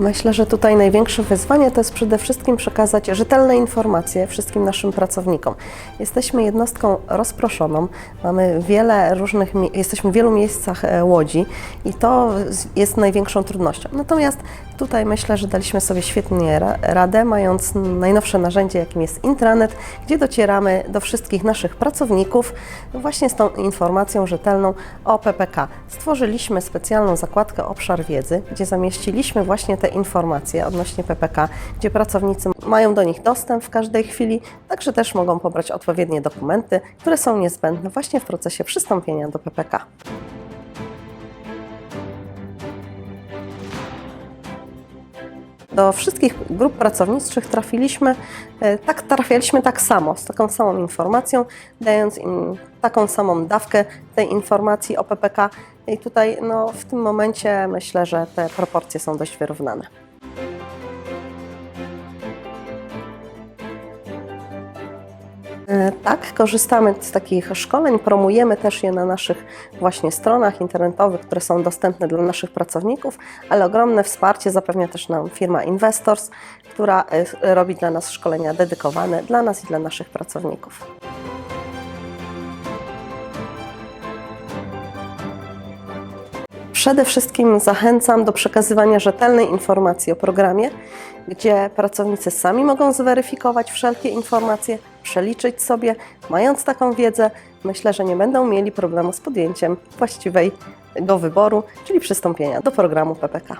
Myślę, że tutaj największe wyzwanie to jest przede wszystkim przekazać rzetelne informacje wszystkim naszym pracownikom. Jesteśmy jednostką rozproszoną, mamy wiele różnych, jesteśmy w wielu miejscach e, Łodzi i to jest największą trudnością. Natomiast tutaj myślę, że daliśmy sobie świetnie ra- radę, mając najnowsze narzędzie, jakim jest intranet, gdzie docieramy do wszystkich naszych pracowników właśnie z tą informacją rzetelną o PPK. Stworzyliśmy specjalną zakładkę Obszar Wiedzy, gdzie zamieściliśmy właśnie te informacje odnośnie PPK, gdzie pracownicy mają do nich dostęp w każdej chwili, także też mogą pobrać odpowiednie dokumenty, które są niezbędne właśnie w procesie przystąpienia do PPK. Do wszystkich grup pracowniczych trafiliśmy, e, tak, trafialiśmy tak samo, z taką samą informacją, dając im taką samą dawkę tej informacji o PPK. I tutaj no, w tym momencie myślę, że te proporcje są dość wyrównane. Tak, korzystamy z takich szkoleń, promujemy też je na naszych właśnie stronach internetowych, które są dostępne dla naszych pracowników, ale ogromne wsparcie zapewnia też nam firma Investors, która e, robi dla nas szkolenia dedykowane dla nas i dla naszych pracowników. Przede wszystkim zachęcam do przekazywania rzetelnej informacji o programie, gdzie pracownicy sami mogą zweryfikować wszelkie informacje, przeliczyć sobie. Mając taką wiedzę, myślę, że nie będą mieli problemu z podjęciem właściwego wyboru, czyli przystąpienia do programu PPK.